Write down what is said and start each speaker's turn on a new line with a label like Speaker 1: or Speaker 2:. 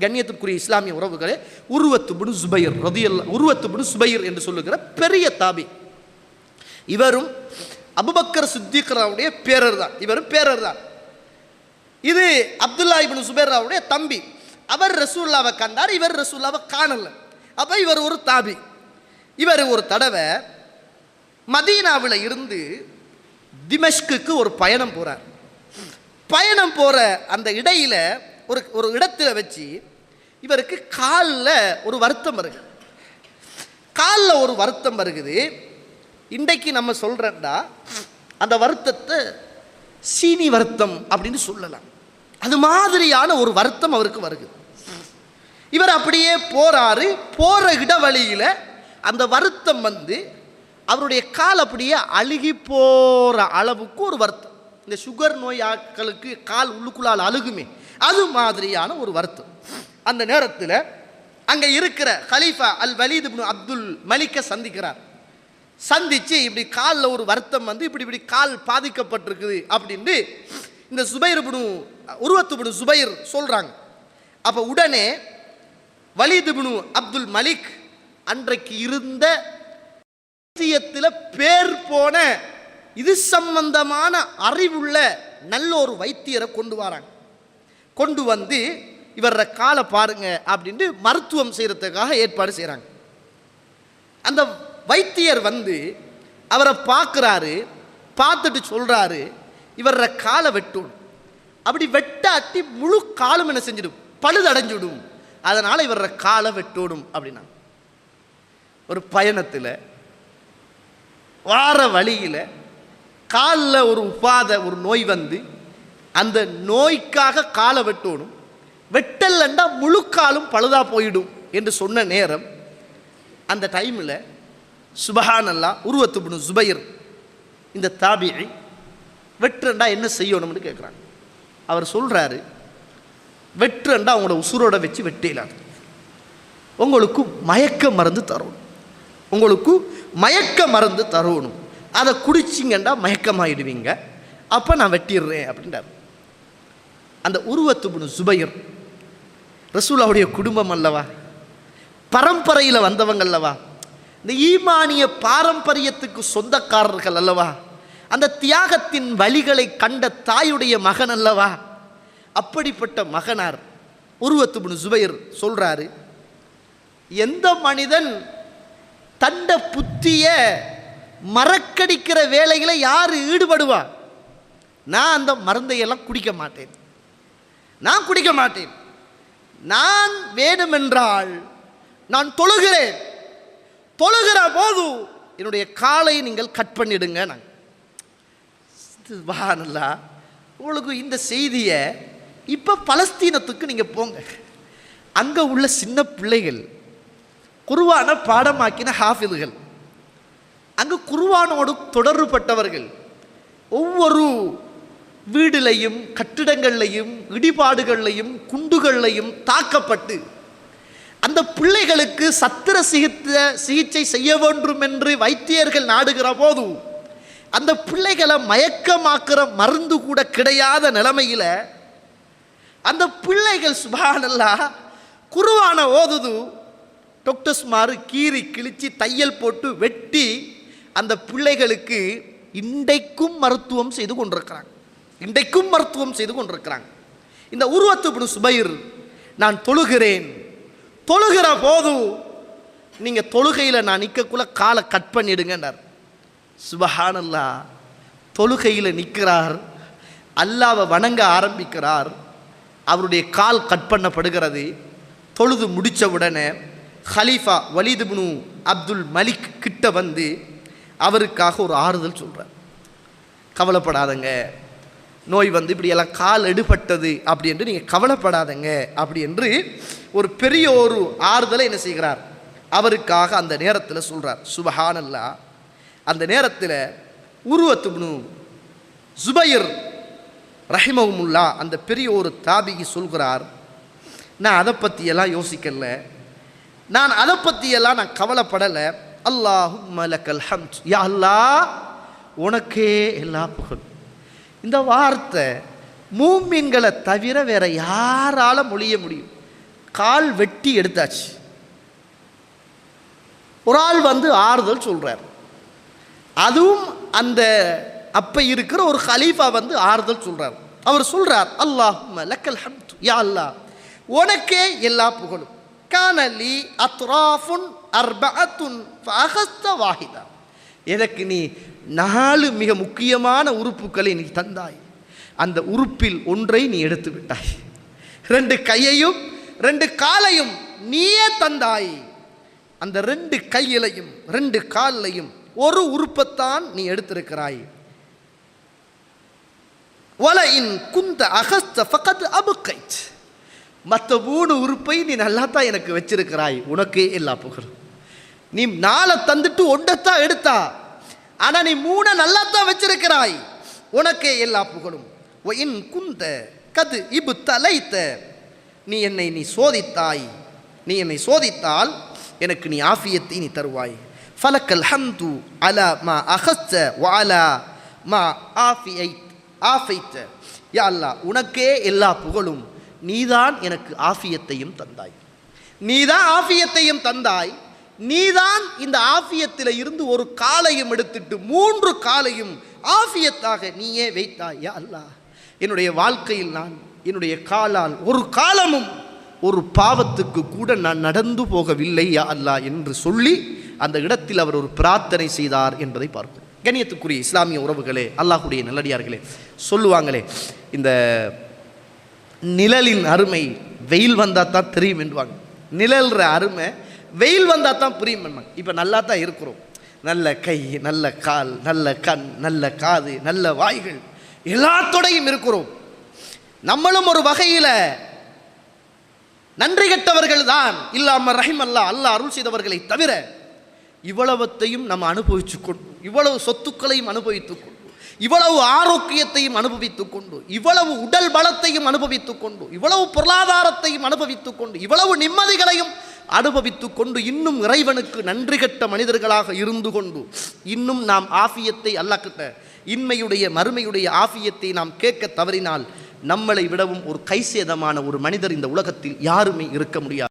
Speaker 1: கண்ணியத்துக்குரிய இஸ்லாமிய உறவுகளே உருவத்துபுடு சுபைர் ரதியல்ல உருவத்துபுடு சுபைர் என்று சொல்லுகிற பெரிய தாபி. இவரும் அபுபக்கர் சித்திகராவுடைய பேரர் தான் இவரும் பேரர் தான் இது அப்துல்லா இபின் சுபேராவுடைய தம்பி. அவர் ரசூல்லாவை கண்டார் இவர் ரசூல்லாவை காணல. அப்போ இவர் ஒரு தாபி. இவர் ஒரு தடவை மதீனாவில் இருந்து திமஷ்குக்கு ஒரு பயணம் போகிறார் பயணம் போகிற அந்த இடையில ஒரு ஒரு இடத்துல வச்சு இவருக்கு காலில் ஒரு வருத்தம் வருது. காலில் ஒரு வருத்தம் வருகுது. இன்றைக்கு நம்ம சொல்கிறோம்டா அந்த வருத்தத்தை சீனி வருத்தம் அப்படின்னு சொல்லலாம். அது மாதிரியான ஒரு வருத்தம் அவருக்கு வருது இவர் அப்படியே போறாரு போற இடவழியில் அந்த வருத்தம் வந்து அவருடைய கால் அப்படியே அழுகி போற அளவுக்கு ஒரு வருத்தம். இந்த சுகர் நோயாக்களுக்கு கால் உள்ளுக்குள்ளால் அழுகுமே. அது மாதிரியான ஒரு வருத்தம். அந்த நேரத்தில் அங்கே இருக்கிற கலீஃபா அல் வலீத் இப்னு அப்துல் மலிக்கை சந்திக்கிறார். சந்தித்து இப்படி காலில் ஒரு வருத்தம் வந்து இப்படி இப்படி கால் பாதிக்கப்பட்டிருக்குது அப்படின்னு இந்த சுபைர் இப்னு உருவத்து சுபைர் சொல்கிறாங்க அப்போ உடனே வலீத் இப்னு அப்துல் மலிக் அன்றைக்கு இருந்த பேர் போன இது சம்பந்தமான அறிவுள்ள நல்ல ஒரு வைத்தியரை கொண்டு வராங்க. கொண்டு வந்து இவர காலை பாருங்க அப்படின்ட்டு மருத்துவம் செய்கிறதுக்காக ஏற்பாடு செய்கிறாங்க அந்த வைத்தியர் வந்து அவரை பார்க்குறாரு பார்த்துட்டு சொல்கிறாரு இவர காலை வெட்டும் அப்படி வெட்டாட்டி முழு காலும் என்ன செஞ்சிடும்? பழுதடைஞ்சிடும் அதனால் இவர காலை வெட்டோடும் அப்படின்னா ஒரு பயணத்தில் வார வழியில் காலில் ஒரு உபாத ஒரு நோய் வந்து அந்த நோய்க்காக காலை வெட்டணும். வெட்டலண்டா முழு காலும் பழுதா போயிடும் என்று சொன்ன நேரம் அந்த டைமில் சுபஹானல்லா உருவத்துபுனு சுபைர் இந்த தாபியை வெட்டுறண்டா என்ன செய்யணும்னு கேட்குறாங்க அவர் சொல்கிறாரு வெட்டுறண்டா அவங்களோட உசுரோட வச்சு வெட்டிடலாம். உங்களுக்கு மயக்க மருந்து தரணும். உங்களுக்கு மயக்க மருந்து தரணும். அதை குடிச்சிங்கண்டா மயக்கமாயிடுவீங்க. அப்போ நான் வெட்டிடுறேன் அப்படின்றார். அந்த உருவத்துபுனு சுபைர் ரசூலாவுடைய குடும்பம் அல்லவா? பரம்பரையில் வந்தவங்க அல்லவா? இந்த ஈமானிய பாரம்பரியத்துக்கு சொந்தக்காரர்கள் அல்லவா? அந்த தியாகத்தின் வழிகளை கண்ட தாயுடைய மகன் அல்லவா? அப்படிப்பட்ட மகனார் உருவத்துபுனு சுபைர் சொல்கிறாரு எந்த மனிதன் தண்ட புத்திய மறக்கடிக்கிற வேலைகளை யார் ஈடுபடுவா? நான் அந்த மருந்தையெல்லாம் குடிக்க மாட்டேன். நான் குடிக்க மாட்டேன். நான் வேணுமென்றால் நான் தொழுகிறேன். தொழுகிற போது என்னுடைய காலை நீங்கள் கட் பண்ணிடுங்க நான். வானல்லா உங்களுக்கு இந்த செய்தியை இப்போ பலஸ்தீனத்துக்கு நீங்கள் போங்க. அங்கே உள்ள சின்ன பிள்ளைகள் குருவான பாடமாக்கின ஹாஃபிதுகள். அங்கு குருவானோடு தொடர்புபட்டவர்கள். ஒவ்வொரு வீடுலையும் கட்டிடங்கள்லையும் இடிபாடுகள்லையும் குண்டுகள்லையும் தாக்கப்பட்டு அந்த பிள்ளைகளுக்கு சத்திர சிகிச்சை சிகிச்சை செய்ய வேண்டும் என்று வைத்தியர்கள் நாடுகிற போது அந்த பிள்ளைகளை மயக்கமாக்குற மருந்து கூட கிடையாத நிலைமையில் அந்த பிள்ளைகள் சுபானல்லா குருவான ஓதுது. டாக்டர்ஸ் மாறு கீறி கிழிச்சு தையல் போட்டு வெட்டி அந்த பிள்ளைகளுக்கு இன்றைக்கும் மருத்துவம் செய்து கொண்டிருக்கிறாங்க. இன்றைக்கும் மருத்துவம் செய்து கொண்டிருக்கிறாங்க. இந்த உருவத்து சுபைர் நான் தொழுகிறேன். தொழுகிற போது நீங்கள் தொழுகையில் நான் நிற்கக்குள்ள காலை கட் பண்ணிடுங்கன்னார். சுபஹானல்லா தொழுகையில் நிற்கிறார் அல்லாவை வணங்க ஆரம்பிக்கிறார். அவருடைய கால் கட் பண்ணப்படுகிறது. தொழுது முடித்த உடனே ஹலீஃபா வலிதுபுனு அப்துல் மலிக் கிட்ட வந்து அவருக்காக ஒரு ஆறுதல் சொல்கிறார் கவலைப்படாதங்க. நோய் வந்து இப்படியெல்லாம் கால் எடுபட்டது அப்படி என்று நீங்கள் கவலைப்படாதங்க அப்படி என்று ஒரு பெரிய ஒரு ஆறுதலை என்ன செய்கிறார்? அவருக்காக அந்த நேரத்தில் சொல்கிறார் சுபஹானல்லா. அந்த நேரத்தில் உருவத்துப்னு ஜுபைர் ரஹிமவுமுல்லா அந்த பெரிய ஒரு தாபிக்கு சொல்கிறார். நான் அதை பற்றியெல்லாம் யோசிக்கல. நான் அதை பற்றியெல்லாம் நான் கவலைப்படலை. அல்லாஹு மலக்கல் ஹம்த் யா அல்லாஹ் உனக்கே எல்லா புகழ். இந்த வார்த்தை மூமின்களை தவிர வேற யாரால மொழிய முடியும். கால் வெட்டி எடுத்தாச்சு. ஒரு ஆள் வந்து ஆறுதல் சொல்றார். அதுவும் அந்த அப்ப இருக்கிற ஒரு ஹலீஃபா வந்து ஆறுதல் சொல்றார். அவர் சொல்றார் அல்லாஹ் லக்கல் ஹம்ஸ் யா அல்லாஹ் உனக்கே எல்லா புகழும். கானலி அத்ராஃபுன் அர்பஅத்துன் ஃபஹஸ்த வாஹிதா எனக்கு நீ நாலு மிக முக்கியமான உறுப்புகளை நீ தந்தாய். அந்த உறுப்பில் ஒன்றை நீ எடுத்து விட்டாய். ரெண்டு கையையும் ரெண்டு காலையும் நீயே தந்தாய். அந்த ரெண்டு கையிலையும் ரெண்டு காலையும் ஒரு உறுப்பைத்தான் நீ எடுத்திருக்கிறாய். ஒலையின் குந்த அகஸ்த ஃபகத் அபுக்கைச் மற்ற மூணு உறுப்பை நீ நல்லா தான் எனக்கு வச்சிருக்கிறாய். உனக்கே எல்லா புகழும். நீ நாளை தந்துட்டு ஒன்றத்தான் எடுத்தா ஆனா நீ மூணை நல்லா தான் வச்சிருக்கிறாய். உனக்கே எல்லா புகழும். ஒ இன் குந்த கது இபு தலைத்த நீ என்னை நீ சோதித்தாய். நீ என்னை சோதித்தால் எனக்கு நீ ஆஃபியத்தை நீ தருவாய். ஃபலக்கல் ஹம்து அலா மா அகஸ்த வாலா மா ஆஃபியை ஆஃபைத்த யா அல்லா உனக்கே எல்லா புகழும். நீதான் எனக்கு ஆஃபியத்தையும் தந்தாய். நீதான் ஆஃபியத்தையும் தந்தாய். நீதான் இந்த ஆஃபியத்தில் இருந்து ஒரு காலையும் எடுத்துட்டு மூன்று காலையும் ஆஃபியத்தாக நீயே வைத்தாய் யா அல்லாஹ் என்னுடைய வாழ்க்கையில் நான் என்னுடைய காலால் ஒரு காலமும் ஒரு பாவத்துக்கு கூட நான் நடந்து போகவில்லை யா அல்லாஹ் என்று சொல்லி அந்த இடத்தில் அவர் ஒரு பிரார்த்தனை செய்தார் என்பதை பார்க்கிறோம் கண்ணியத்துக்குரிய இஸ்லாமிய உறவுகளே அல்லாஹுடைய நல்லடியார்களே சொல்லுவாங்களே இந்த நிழலின் அருமை வெயில் வந்தால் தான் தெரியும் என்பாங்க. நிழல்ற அருமை வெயில் வந்தால் தான் புரியும் என்பாங்க. இப்போ நல்லா தான் இருக்கிறோம். நல்ல கை நல்ல கால் நல்ல கண் நல்ல காது நல்ல வாய்கள் எல்லாத்தோடையும் இருக்கிறோம். நம்மளும் ஒரு வகையில் நன்றி கெட்டவர்கள் தான் இல்லாமல் ரஹிம் அல்லா அல்லாஹ் அருள் செய்தவர்களை தவிர இவ்வளவத்தையும் நம்ம அனுபவிச்சு கொண்டு இவ்வளவு சொத்துக்களையும் அனுபவித்துக் கொண்டு இவ்வளவு ஆரோக்கியத்தையும் அனுபவித்துக் கொண்டு இவ்வளவு உடல் பலத்தையும் அனுபவித்துக் கொண்டு இவ்வளவு பொருளாதாரத்தையும் அனுபவித்துக் கொண்டு இவ்வளவு நிம்மதிகளையும் அனுபவித்துக் கொண்டு இன்னும் இறைவனுக்கு நன்றி கட்ட மனிதர்களாக இருந்து கொண்டு இன்னும் நாம் ஆஃபியத்தை அல்லாக்கிட்ட இன்மையுடைய மறுமையுடைய ஆஃபியத்தை நாம் கேட்க தவறினால் நம்மளை விடவும் ஒரு கைசேதமான ஒரு மனிதர் இந்த உலகத்தில் யாருமே இருக்க முடியாது.